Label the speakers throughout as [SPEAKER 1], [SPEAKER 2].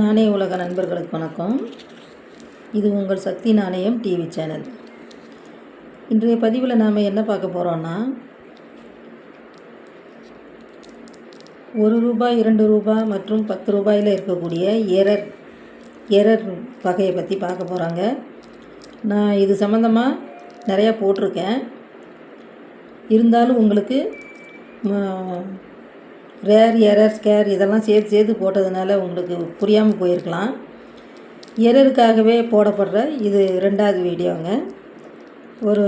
[SPEAKER 1] நாணய உலக நண்பர்களுக்கு வணக்கம். இது உங்கள் சக்தி நாணயம் டிவி சேனல். இன்றைய பதிவில் நாம் என்ன பார்க்க போகிறோன்னா ஒரு ரூபாய் இரண்டு ரூபாய் மற்றும் பத்து ரூபாயில் இருக்கக்கூடிய எரர் எரர் வகையை பற்றி பார்க்க போகிறாங்க நான் இது சம்மந்தமாக நிறையா போட்டிருக்கேன். இருந்தாலும் உங்களுக்கு ரேர் எரர் ஸ்கேர் இதெல்லாம் சேர்த்து சேர்த்து போட்டதுனால உங்களுக்கு புரியாமல் போயிருக்கலாம். எரருக்காகவே போடப்படுற இது ரெண்டாவது வீடியோங்க. ஒரு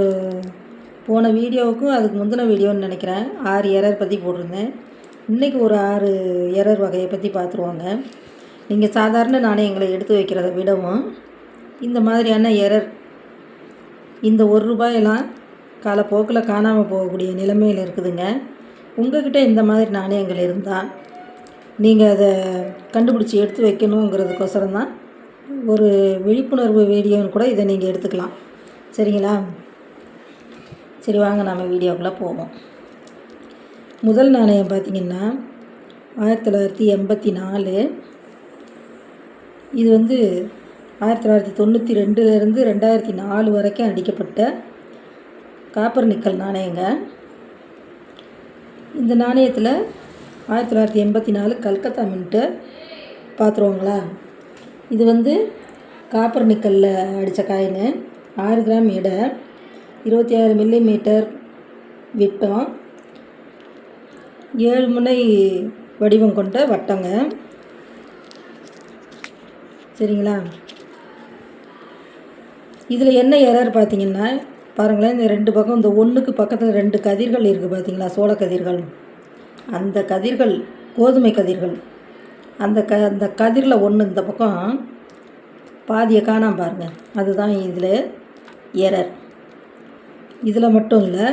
[SPEAKER 1] போன வீடியோவுக்கும் அதுக்கு முந்தின வீடியோன்னு நினைக்கிறேன். ஆறு எரர் பற்றி போட்டிருந்தேன். இன்றைக்கி ஒரு ஆறு எரர் வகையை பற்றி பார்த்துருவாங்க. நீங்கள் சாதாரண நாணயங்களை எடுத்து வைக்கிறத விடவும் இந்த மாதிரியான எரர் இந்த ஒரு ரூபாயெல்லாம் காலப்போக்கில் காணாமல் போகக்கூடிய நிலைமையில் இருக்குதுங்க. உங்ககிட்ட இந்த மாதிரி நாணயங்கள் இருந்தால் நீங்கள் அதை கண்டுபிடிச்சி எடுத்து வைக்கணுங்கிறதுக்கோசரம் தான் ஒரு விழிப்புணர்வு வீடியோன்னு கூட இதை நீங்கள் எடுத்துக்கலாம். சரிங்களா? சரி வாங்க நம்ம வீடியோக்குள்ளே போவோம். முதல் நாணயம் பார்த்திங்கன்னா ஆயிரத்தி தொள்ளாயிரத்தி எண்பத்தி நாலு. இது வந்து ஆயிரத்தி தொள்ளாயிரத்தி தொண்ணூற்றி ரெண்டுலேருந்து ரெண்டாயிரத்தி நாலு வரைக்கும் அடிக்கப்பட்ட காப்பர் நிக்கல் நாணயங்க இந்த நாணயத்தில் ஆயிரத்தி தொள்ளாயிரத்தி எண்பத்தி நாலு கல்கத்தா மின்ட்டு பார்த்துருவாங்களா இது வந்து காப்பர் நிக்கலில் அடித்த காயின். ஆறு கிராம் எடை இருபத்தி ஆறு மில்லி மீட்டர் விட்டம் ஏழு முனை வடிவம் கொண்ட வட்டங்க. சரிங்களா? இதில் என்ன எரர் பார்த்தீங்கன்னா பாருங்களேன் இந்த ரெண்டு பக்கம் இந்த ஒன்றுக்கு பக்கத்தில் ரெண்டு கதிர்கள் இருக்குது பார்த்தீங்களா சோள கதிர்கள். அந்த கதிர்கள் கோதுமை கதிர்கள். அந்த க அந்த கதிரில் ஒன்று இந்த பக்கம் பாதியை காணாம பாருங்கள் அதுதான் இதில் எரர். இதில் மட்டும் இல்லை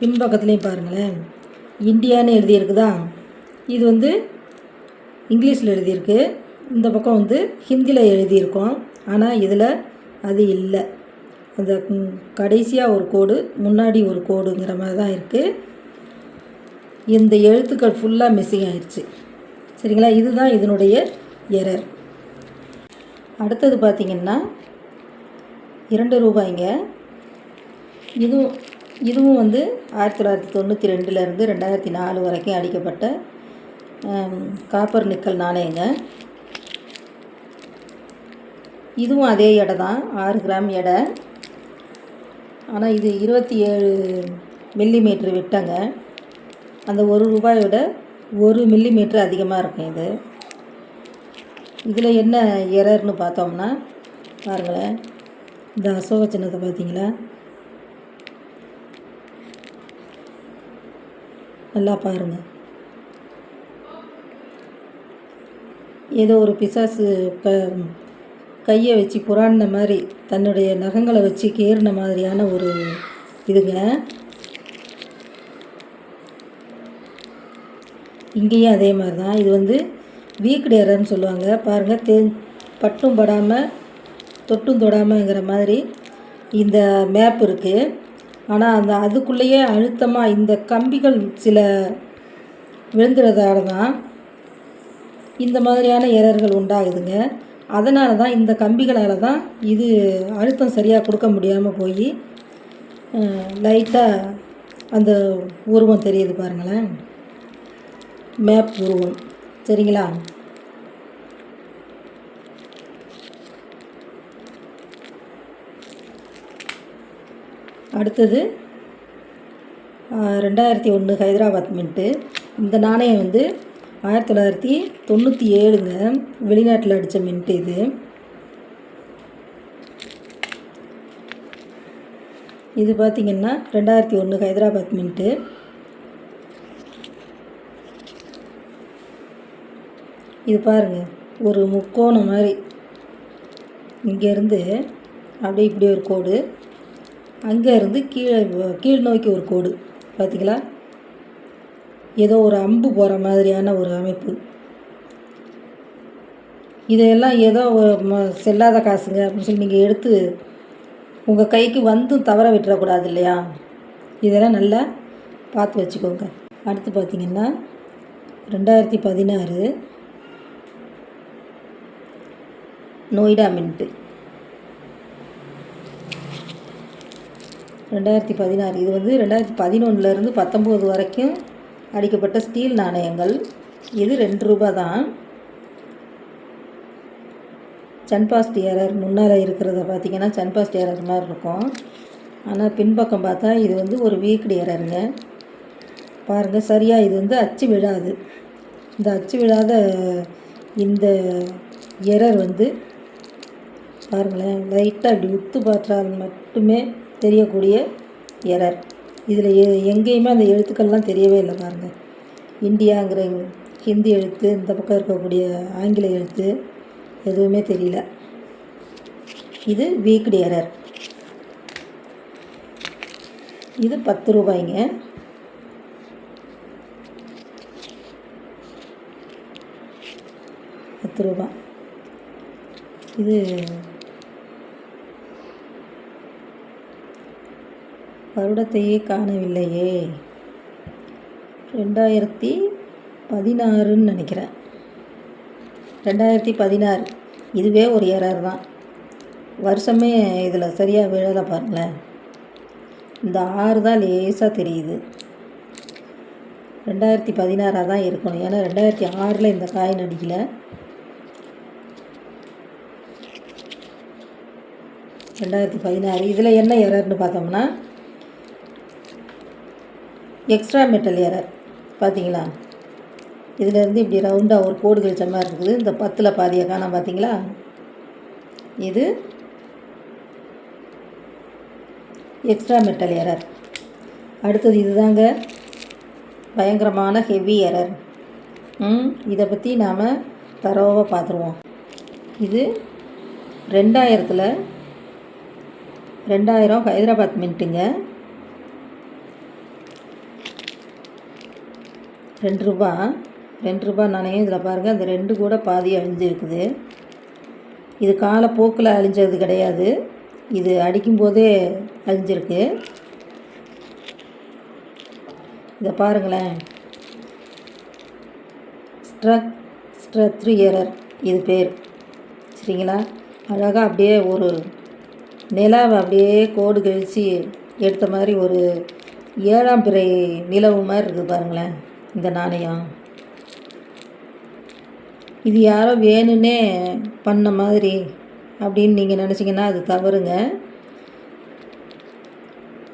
[SPEAKER 1] பின்பக்கத்துலேயும் பாருங்களேன். இந்தியான்னு எழுதியிருக்குதா? இது வந்து இங்கிலீஷில் எழுதியிருக்கு. இந்த பக்கம் வந்து ஹிந்தியில் எழுதியிருக்கோம். ஆனால் இதில் அது இல்லை. அந்த கடைசியாக ஒரு கோடு முன்னாடி ஒரு கோடுங்கிற மாதிரி தான் இருக்குது இந்த எழுத்துக்கள் ஃபுல்லாக மிஸ்ஸிங் ஆயிடுச்சு. சரிங்களா? இதுதான் இதனுடைய எரர் அடுத்தது பார்த்திங்கன்னா இரண்டு ரூபாய்ங்க. இதுவும் இதுவும் வந்து ஆயிரத்தி தொள்ளாயிரத்தி தொண்ணூற்றி ரெண்டுலேருந்து ரெண்டாயிரத்தி நாலு வரைக்கும் அடிக்கப்பட்ட காப்பர் நிக்கல் நாணயங்க. இதுவும் அதே எடை தான் ஆறு கிராம் எடை. ஆனால் இது இருபத்தி ஏழு மில்லி மீட்ரு விட்டங்க. அந்த ஒரு ரூபாயோட ஒரு மில்லி மீட்ரு அதிகமாக இருக்கும் இது. இதில் என்ன எரர்னு பார்த்தோம்னா பாருங்களேன். இந்த அசோக சின்னத்தை பார்த்தீங்களா? நல்லா பாருங்கள் ஏதோ ஒரு பிசாசு க கையை வச்சு புறாண்டின மாதிரி தன்னுடைய நகங்களை வச்சு கேறின மாதிரியான ஒரு இதுங்க. இங்கேயும் அதே மாதிரி தான் இது வந்து வீக் டேரர்னு சொல்லுவாங்க. பாருங்கள் தே பட்டும் படாமல் தொட்டும் தொடாமங்கிற மாதிரி இந்த மேப் இருக்குது ஆனால் அந்த அதுக்குள்ளேயே அழுத்தமாக இந்த கம்பிகள் சில விழுந்துறதால தான் இந்த மாதிரியான எரர்கள் உண்டாகுதுங்க. அதனால தான் இந்த கம்பிகளால் தான் இது அழுத்தம் சரியாக கொடுக்க முடியாமல் போய் லைட்டாக அந்த உருவம் தெரியுது பாருங்களேன். மேப் உருவம். சரிங்களா? அடுத்தது ரெண்டாயிரத்தி ஒன்று ஹைதராபாத் மின்ட்டு. இந்த நாணயம் வந்து ஆயிரத்தி தொள்ளாயிரத்தி தொண்ணூற்றி ஏழுங்க. வெளிநாட்டில் அடித்த மின்ட்டு இது. இது பார்த்திங்கன்னா ரெண்டாயிரத்தி ஒன்று ஹைதராபாத் மின்ட்டு இது பாருங்கள் ஒரு முக்கோணம் மாதிரி. இங்கேருந்து அப்படியே இப்படி ஒரு கோடு. அங்கே இருந்து கீழே கீழ் நோக்கி ஒரு கோடு. பார்த்திங்களா ஏதோ ஒரு அம்பு போகிற மாதிரியான ஒரு அமைப்பு. இதையெல்லாம் ஏதோ ஒரு செல்லாத காசுங்க அப்படின்னு சொல்லி நீங்கள் எடுத்து உங்கள் கைக்கு வந்தும் தவற விட்டுறக்கூடாது இல்லையா? இதெல்லாம் நல்லா பார்த்து வச்சுக்கோங்க. அடுத்து பார்த்திங்கன்னா ரெண்டாயிரத்தி பதினாறு நொய்டா மின்ட்டு. ரெண்டாயிரத்தி பதினாறு. இது வந்து ரெண்டாயிரத்தி பதினொன்றுலேருந்து பத்தொம்போது வரைக்கும் அடிக்கப்பட்ட ஸ்டீல் நாணயங்கள். இது ரெண்டு ரூபா தான் சன்பாஸ்ட் ஏரர் முன்னால் இருக்கிறத பார்த்தீங்கன்னா சன்பாஸ்ட் ஏரர் மாதிரி இருக்கும். ஆனால் பின்பக்கம் பார்த்தா இது வந்து ஒரு வீக்கடி ஏரருங்க. பாருங்கள் சரியாக இது வந்து அச்சு விழாது. இந்த அச்சு விழாத இந்த எரர் வந்து பாருங்களேன் லைட்டாக இப்படி உத்து பார்த்தால் மட்டுமே தெரியக்கூடிய எரர் இதில் எ எங்கேயுமே அந்த எழுத்துக்கள்லாம் தெரியவே இல்லை பாருங்கள் இந்தியாங்கிற ஹிந்தி எழுத்து இந்த பக்கம் இருக்கக்கூடிய ஆங்கில எழுத்து எதுவுமே தெரியல. இது வீக்டு எரர் இது பத்து ரூபாய்ங்க. பத்து ரூபா. இது வருடத்தையே காணவில்லையே. ரெண்டாயிரத்தி பதினாறுன்னு நினைக்கிறேன். ரெண்டாயிரத்தி பதினாறு. இதுவே ஒரு எரர் தான். வருஷமே இதில் சரியாக விழலை பாருங்களேன். இந்த ஆறு தான் லேசாக தெரியுது. ரெண்டாயிரத்தி பதினாறாக தான் இருக்கணும். ஏன்னா ரெண்டாயிரத்தி ஆறில் இந்த காயின் அடிக்கலை ரெண்டாயிரத்தி பதினாறு. இதில் என்ன எரர்னு பார்த்தோம்னா எக்ஸ்ட்ரா மெட்டல் எரர் பார்த்தீங்களா இதிலேருந்து இப்படி ரவுண்டாக ஒரு கோடு கழிச்ச மாதிரி இருக்குது. இந்த பத்தில் பாதியை காணாம பார்த்தீங்களா இது எக்ஸ்ட்ரா மெட்டல் எரர் அடுத்தது இதுதாங்க. பயங்கரமான ஹெவி எரர் ம் இதை பற்றி நாம் தரோவாக பார்த்துருவோம் இது ரெண்டாயிரத்தில் ரெண்டாயிரம் ஹைதராபாத் மின்ட்டுங்க. ரெண்டு ரூபா. ரெண்டு ரூபா நாணயம் இதில் பாருங்கள் அந்த ரெண்டு கூட பாதி அழிஞ்சிருக்குது. இது காலப்போக்கில் அழிஞ்சது கிடையாது. இது அடிக்கும்போதே அழிஞ்சிருக்கு. இதை பாருங்களேன். ஸ்ட்ரக் ஸ்ட்ரத்ரி எரர் இது பேர். சரிங்களா? அழகாக அப்படியே ஒரு நிலாவை அப்படியே கோடு கழித்து எடுத்த மாதிரி ஒரு ஏழாம் பிறை நிலவு மாதிரி இருக்குது பாருங்களேன். இந்த நாணயம். இது யாரோ வேணும்னே பண்ண மாதிரி அப்படின்னு நீங்கள் நினச்சிங்கன்னா அது தவறுங்க.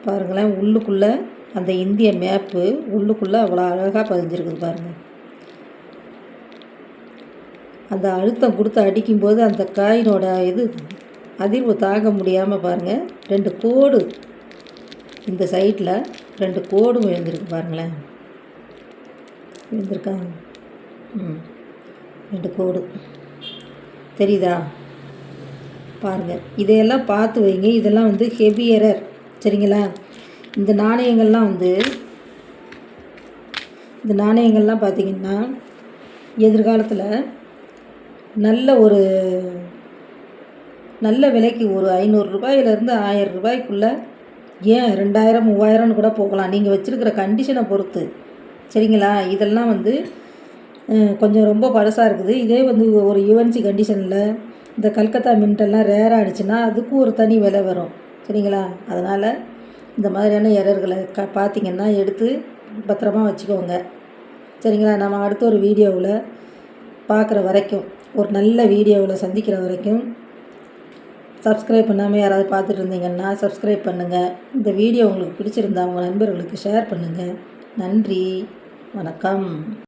[SPEAKER 1] பாருங்களேன் உள்ளுக்குள்ளே அந்த இந்திய மேப்பு உள்ளுக்குள்ளே அவ்வளோ அழகாக பதிஞ்சிருக்குது பாருங்கள் அந்த அழுத்தம் கொடுத்து அடிக்கும்போது அந்த காயினோட இது அதிர்வு தாங்க முடியாமல் பாருங்கள் ரெண்டு கோடு. இந்த சைட்டில் ரெண்டு கோடும் விழுந்திருக்கு பாருங்களேன். விழுந்திருக்காங்க ம். ரெண்டு கோடு. தெரியுதா? பாருங்கள் இதையெல்லாம் பார்த்து வைங்க. இதெல்லாம் வந்து ஹெவி எரர் சரிங்களா? இந்த நாணயங்கள்லாம் வந்து இந்த நாணயங்கள்லாம் பார்த்திங்கன்னா எதிர்காலத்தில் நல்ல ஒரு நல்ல விலைக்கு ஒரு ஐநூறு ரூபாயிலேருந்து ஆயிரம் ரூபாய்க்குள்ளே ஏன் ரெண்டாயிரம் மூவாயிரம்னு கூட போகலாம். நீங்கள் வச்சுருக்கிற கண்டிஷனை பொறுத்து. சரிங்களா? இதெல்லாம் வந்து கொஞ்சம் ரொம்ப பழசாக இருக்குது. இதே வந்து ஒரு யுஎன்சி கண்டிஷனில் இந்த கல்கத்தா மின்ட்டெல்லாம் ரேராக ஆகிடுச்சுன்னா அதுக்கும் ஒரு தனி விலை வரும். சரிங்களா? அதனால் இந்த மாதிரியான எரர்களை க பார்த்தீங்கன்னா எடுத்து பத்திரமா வச்சுக்கோங்க. சரிங்களா? நம்ம அடுத்த ஒரு வீடியோவில் பார்க்குற வரைக்கும் ஒரு நல்ல வீடியோவில் சந்திக்கிற வரைக்கும் சப்ஸ்கிரைப் பண்ணாமல் யாராவது பார்த்துட்டு இருந்தீங்கன்னா சப்ஸ்கிரைப் பண்ணுங்கள் இந்த வீடியோ உங்களுக்கு பிடிச்சிருந்தா உங்கள் நண்பர்களுக்கு ஷேர் பண்ணுங்கள் நன்றி. வணக்கம்.